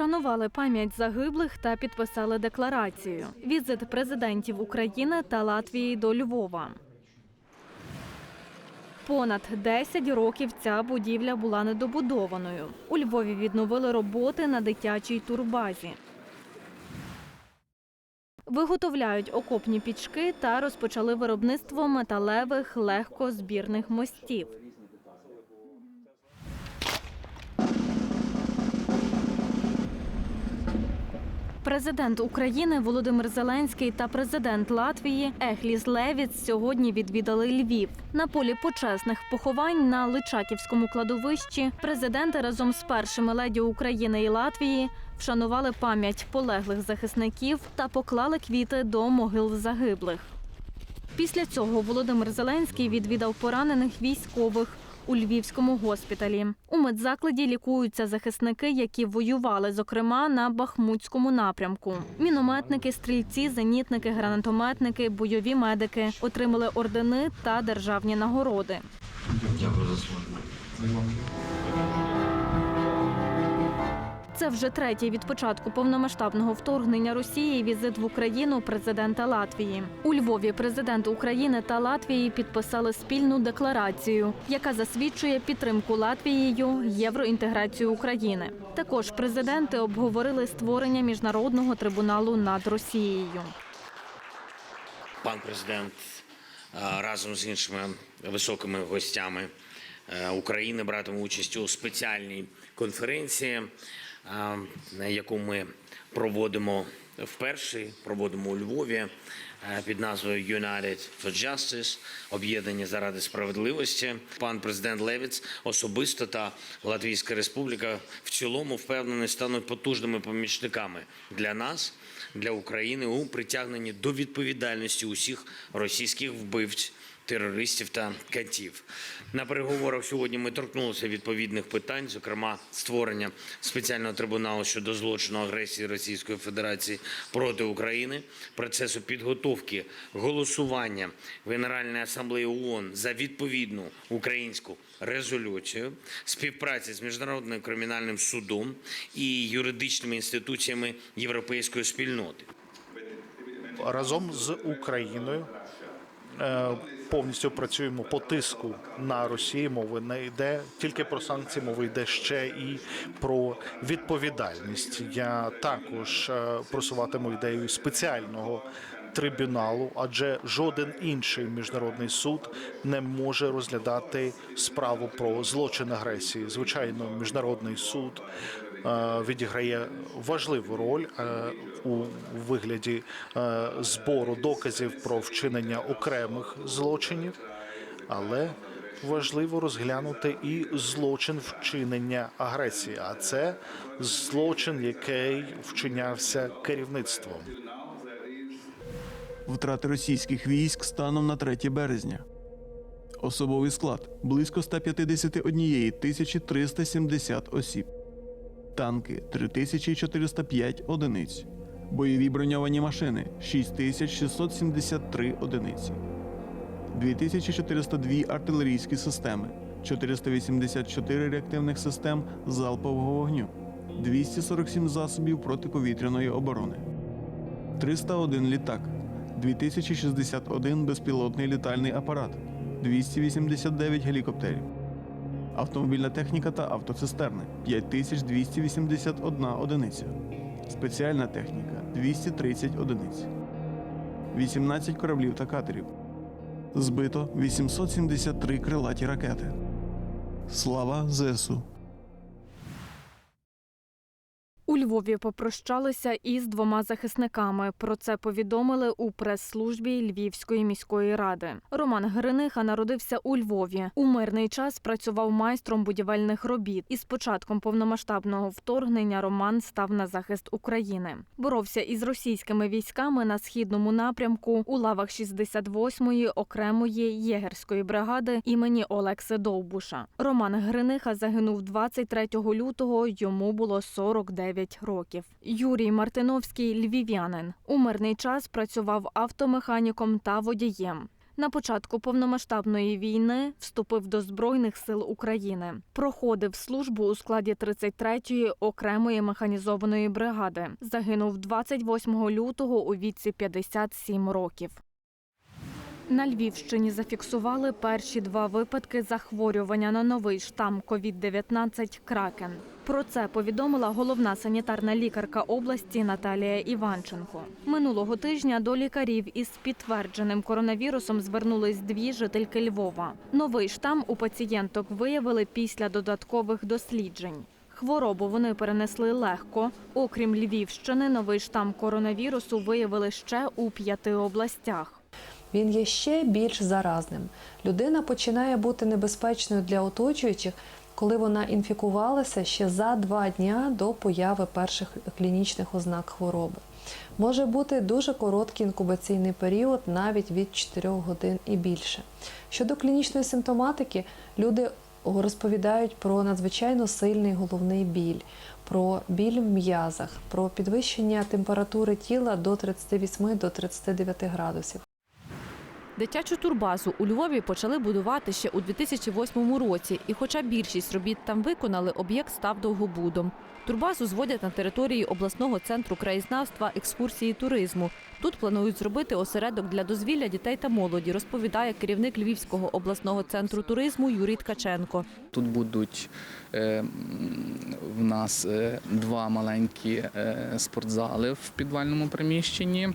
Вшанували пам'ять загиблих та підписали декларацію. Візит президентів України та Латвії до Львова. Понад 10 років ця будівля була недобудованою. У Львові відновили роботи на дитячій турбазі. Виготовляють окопні пічки та розпочали виробництво металевих легкозбірних мостів. Президент України Володимир Зеленський та президент Латвії Ехліс Левіц сьогодні відвідали Львів. На полі почесних поховань на Личаківському кладовищі президенти разом з першими леді України і Латвії вшанували пам'ять полеглих захисників та поклали квіти до могил загиблих. Після цього Володимир Зеленський відвідав поранених військових у львівському госпіталі. У медзакладі лікуються захисники, які воювали, зокрема на Бахмутському напрямку. Мінометники, стрільці, зенітники, гранатометники, бойові медики отримали ордени та державні нагороди. Дякую за службу. Це вже третій від початку повномасштабного вторгнення Росії візит в Україну президента Латвії. У Львові президент України та Латвії підписали спільну декларацію, яка засвідчує підтримку Латвією євроінтеграцію України. Також президенти обговорили створення міжнародного трибуналу над Росією. Пан президент разом з іншими високими гостями е, України братиме участь у спеціальній конференції, яку ми проводимо вперше, проводимо у Львові під назвою United for Justice – об'єднання заради справедливості. Пан президент Левіц особисто та Латвійська Республіка в цілому впевнений стануть потужними помічниками для нас, для України у притягненні до відповідальності усіх російських вбивць. Терористів та катів на переговорах сьогодні ми торкнулися відповідних питань, зокрема створення спеціального трибуналу щодо злочину агресії Російської Федерації проти України, процесу підготовки голосування в Генеральній асамблеї ООН за відповідну українську резолюцію, співпраці з міжнародним кримінальним судом і юридичними інституціями європейської спільноти. разом з Україною повністю працюємо по тиску на Росію. Мови не йде тільки про санкції, мови йде ще і про відповідальність. Я також е, просуватиму ідею спеціального. Трибуналу, адже жоден інший міжнародний суд не може розглядати справу про злочин агресії. Звичайно, міжнародний суд е, відіграє важливу роль е, у вигляді е, збору доказів про вчинення окремих злочинів, але важливо розглянути і злочин вчинення агресії. А це злочин, який вчинявся керівництвом. Втрати російських військ станом на 3 березня. Особовий склад близько 151 тисячі 370 осіб. Танки 3405 одиниць. Бойові броньовані машини 6673 одиниці. 2402 артилерійські системи, 484 реактивних систем залпового вогню, 247 засобів протиповітряної оборони. 301 літак, 2061 безпілотний літальний апарат, 289 гелікоптерів, автомобільна техніка та автоцистерни 5281 одиниця, спеціальна техніка 230 одиниць, 18 кораблів та катерів. Збито 873 крилаті ракети. Слава ЗСУ! У Львові попрощалися із двома захисниками. Про це повідомили у прес-службі Львівської міської ради. Роман Гриниха народився у Львові. У мирний час працював майстром будівельних робіт. І з початком повномасштабного вторгнення Роман став на захист України. Боровся із російськими військами на східному напрямку у лавах 68-ї окремої єгерської бригади імені Олекси Довбуша. Роман Гриниха загинув 23 лютого. Йому було 49 років. Юрій Мартиновський львів'янин. У мирний час працював автомеханіком та водієм. На початку повномасштабної війни вступив до Збройних сил України. Проходив службу у складі 33-ї окремої механізованої бригади. Загинув 28 лютого у віці 57 років. На Львівщині зафіксували перші два випадки захворювання на новий штам COVID-19 Кракен. Про це повідомила головна санітарна лікарка області Наталія Іванченко. Минулого тижня до лікарів із підтвердженим коронавірусом звернулись дві жительки Львова. Новий штам у пацієнток виявили після додаткових досліджень. Хворобу вони перенесли легко. Окрім Львівщини, новий штам коронавірусу виявили ще у п'яти областях. він є ще більш заразним. Людина починає бути небезпечною для оточуючих, коли вона інфікувалася ще за два дня до появи перших клінічних ознак хвороби. Може бути дуже короткий інкубаційний період, навіть від 4 годин і більше. Щодо клінічної симптоматики, люди розповідають про надзвичайно сильний головний біль, про біль в м'язах, про підвищення температури тіла до 38 до 39 градусів. Дитячу турбазу у Львові почали будувати ще у 2008 році, і хоча більшість робіт там виконали, об'єкт став довгобудом. Турбазу зводять на території обласного центру краєзнавства, екскурсії туризму. Тут планують зробити осередок для дозвілля дітей та молоді, розповідає керівник Львівського обласного центру туризму Юрій Ткаченко. Тут будуть е, в нас е, два маленькі е, спортзали в підвальному приміщенні.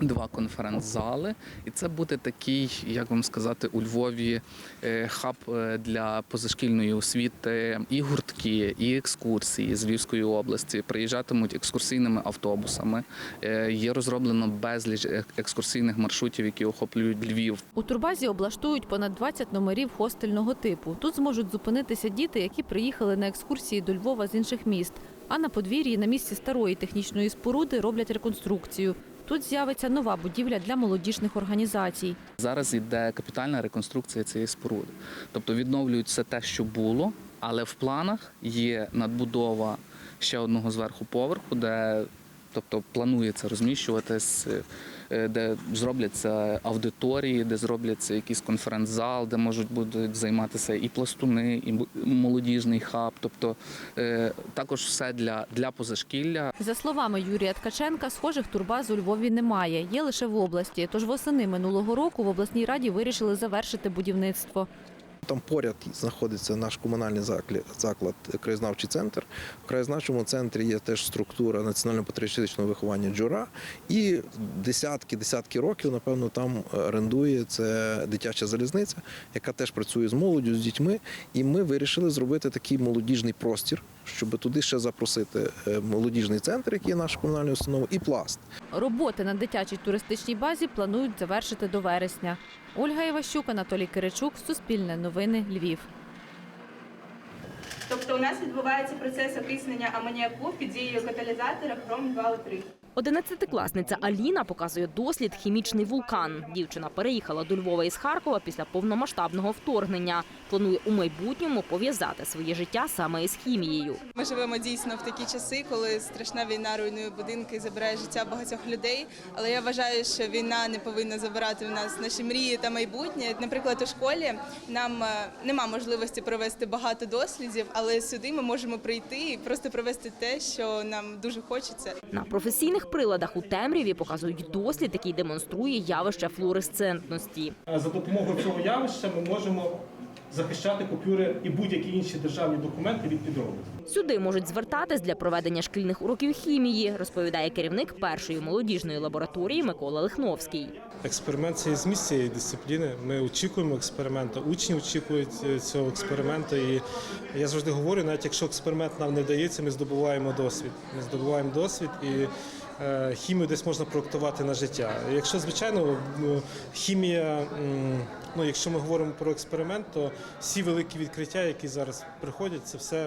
Два конференц-зали, і це буде такий, як вам сказати, у Львові е, хаб е, для позашкільної освіти, і гуртки, і екскурсії з Львівської області приїжджатимуть екскурсійними автобусами. Е, Є розроблено безліч екскурсійних маршрутів, які охоплюють Львів. У турбазі облаштують понад 20 номерів хостельного типу. Тут зможуть зупинитися діти, які приїхали на екскурсії до Львова з інших міст. А на подвір'ї на місці старої технічної споруди роблять реконструкцію. Тут з'явиться нова будівля для молодіжних організацій. Зараз йде капітальна реконструкція цієї споруди. Тобто відновлюють все те, що було, але в планах є надбудова ще одного зверху поверху, де тобто планується розміщуватись, е, де зробляться аудиторії, де зробляться якийсь конференц-зал, де можуть будуть займатися і пластуни, і молодіжний хаб. Тобто е, також все для, для позашкілля. За словами Юрія Ткаченка, схожих турбаз у Львові немає, є лише в області. Тож восени минулого року в обласній раді вирішили завершити будівництво. Там поряд знаходиться наш комунальний заклад, краєзнавчий центр. В краєзнавчому центрі є теж структура національно-патріотичного виховання джура. І десятки десятки років, напевно, там орендує це дитяча залізниця, яка теж працює з молоддю, з дітьми. І ми вирішили зробити такий молодіжний простір, щоб туди ще запросити е, молодіжний центр, який є нашою комунальною установою, і пласт. Роботи на дитячій туристичній базі планують завершити до вересня. Ольга Іващук, Анатолій Киричук, Суспільне новини, Львів. Тобто у нас відбувається процес окиснення амоніаку під дією каталізатора хром 2 3 Одинадцятикласниця Аліна показує дослід хімічний вулкан. Дівчина переїхала до Львова із Харкова після повномасштабного вторгнення. Планує у майбутньому пов'язати своє життя саме із хімією. Ми живемо дійсно в такі часи, коли страшна війна руйнує будинки і забирає життя багатьох людей. Але я вважаю, що війна не повинна забирати в нас наші мрії та майбутнє. Наприклад, у школі нам е, нема можливості провести багато дослідів, але сюди ми можемо прийти і просто провести те, що нам дуже хочеться. На професійних приладах у темряві показують дослід, який демонструє явище флуоресцентності. За допомогою цього явища ми можемо захищати купюри і будь-які інші державні документи від підробок. Сюди можуть звертатись для проведення шкільних уроків хімії, розповідає керівник першої молодіжної лабораторії Микола Лихновський. Експеримент це зміст цієї дисципліни. Ми очікуємо експерименту, учні очікують е, цього експерименту. І я завжди говорю, навіть якщо експеримент нам не вдається, ми здобуваємо досвід. Ми здобуваємо досвід і е, хімію десь можна проектувати на життя. Якщо звичайно хімія, ну якщо ми говоримо про експеримент, то всі великі відкриття, які зараз приходять, це все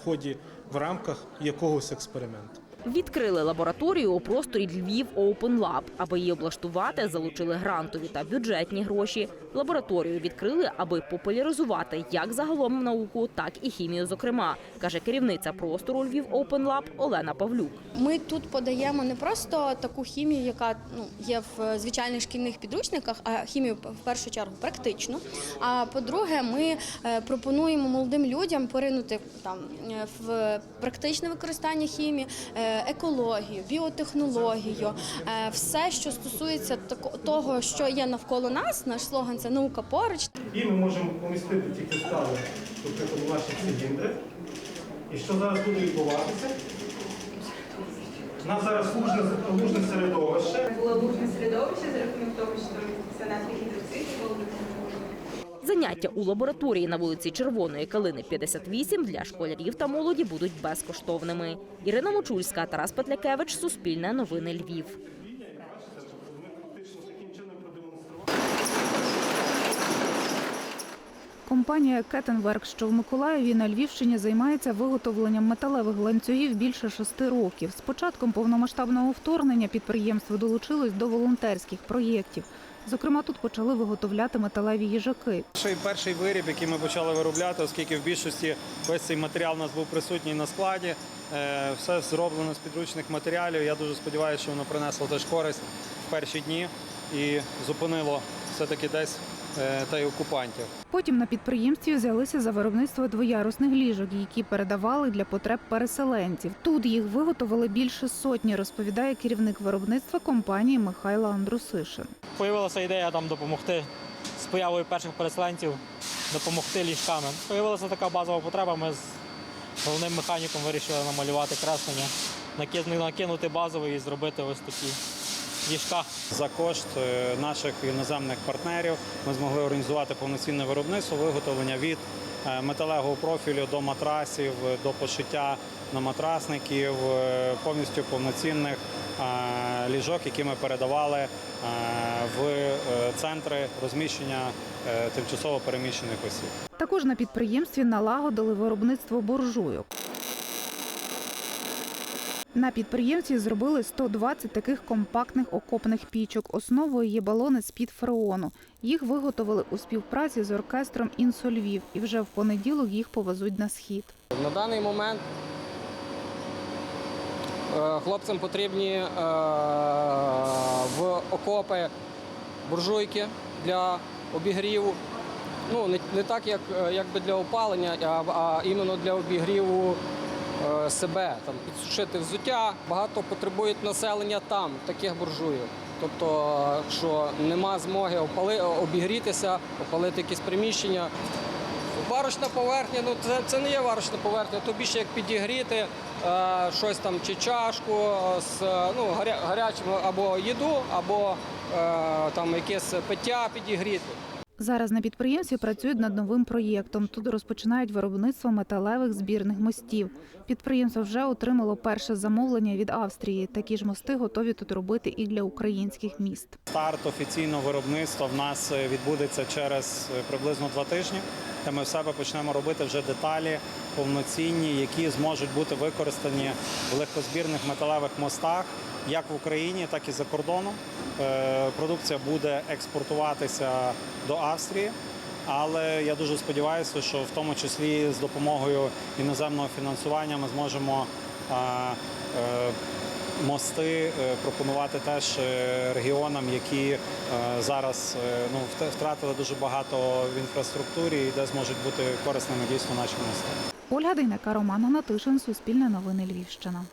в ході в рамках якогось експерименту. Відкрили лабораторію у просторі Львів Open Lab. Аби її облаштувати, залучили грантові та бюджетні гроші. Лабораторію відкрили, аби популяризувати як загалом науку, так і хімію. Зокрема, каже керівниця простору Львів Open Lab Олена Павлюк. Ми тут подаємо не просто таку хімію, яка ну є в звичайних шкільних підручниках, а хімію в першу чергу практичну. А по-друге, ми е, пропонуємо молодим людям поринути там е, в практичне використання хімії, е, екологію, біотехнологію, е, все, що стосується того, що є навколо нас. Наш слоган це наука поруч. І ми можемо помістити ті кристали, наприклад, у наші циліндри. І що зараз буде відбуватися? У нас зараз лужне, лужне середовище. Було лужне середовище за рахунок того, що це натрій гідроцид, було Заняття у лабораторії на вулиці Червоної Калини 58 для школярів та молоді будуть безкоштовними. Ірина Мочульська, Тарас Петлякевич, Суспільне новини Львів. Компанія Кетенверк, що в Миколаєві на Львівщині займається виготовленням металевих ланцюгів більше шести років. З початком повномасштабного вторгнення підприємство долучилось до волонтерських проєктів. Зокрема, тут почали виготовляти металеві їжаки. Перший перший виріб, який ми почали виробляти, оскільки в більшості весь цей матеріал у нас був присутній на складі. е, Все зроблено з підручних матеріалів. Я дуже сподіваюся, що воно принесло теж користь в перші дні і зупинило все-таки десь е, та й окупантів. Потім на підприємстві взялися за виробництво двоярусних ліжок, які передавали для потреб переселенців. Тут їх виготовили більше сотні, розповідає керівник виробництва компанії Михайло Андрусишин. Появилася ідея там допомогти з появою перших переселенців, допомогти ліжками. Появилася така базова потреба. Ми з головним механіком вирішили намалювати креслення, накинути базовий і зробити ось такі ліжка. За кошт е, наших іноземних партнерів ми змогли організувати повноцінне виробництво, виготовлення від е, металевого профілю до матрасів, до пошиття на матрасників, е, повністю повноцінних ліжок, які ми передавали в центри розміщення тимчасово переміщених осіб. Також на підприємстві налагодили виробництво буржуйок. На підприємстві зробили 120 таких компактних окопних пічок. Основою є балони з-під фреону. Їх виготовили у співпраці з оркестром «Інсольвів» і вже в понеділок їх повезуть на схід. На даний момент е, хлопцям потрібні е, в окопи буржуйки для обігріву. Ну, не, так, як е, якби для опалення, а, іменно для обігріву себе, там, підсушити взуття. Багато потребують населення там, таких буржуйок. Тобто, е, що нема змоги опали, обігрітися, опалити якісь приміщення. Варочна поверхня, ну це, це не є варочна поверхня, то більше як підігріти е, щось там чи чашку з е, ну, гаря, гарячим або їду, або е, там якесь пиття підігріти. Зараз на підприємстві працюють над новим проєктом. Тут розпочинають виробництво металевих збірних мостів. Підприємство вже отримало перше замовлення від Австрії. Такі ж мости готові тут робити і для українських міст. Старт офіційного виробництва в нас е, відбудеться через е, приблизно два тижні, де ми в себе почнемо робити вже деталі повноцінні, які зможуть бути використані в легкозбірних металевих мостах як в Україні, так і за кордоном. Е, Продукція буде експортуватися до Австрії. Але я дуже сподіваюся, що в тому числі з допомогою іноземного фінансування ми зможемо а, е, мости е, пропонувати теж е, регіонам, які е, зараз е, ну, втратили дуже багато в інфраструктурі і де зможуть бути корисними дійсно наші мости. Ольга Дейнека, Роман Гнатишин, Суспільне новини Львівщина.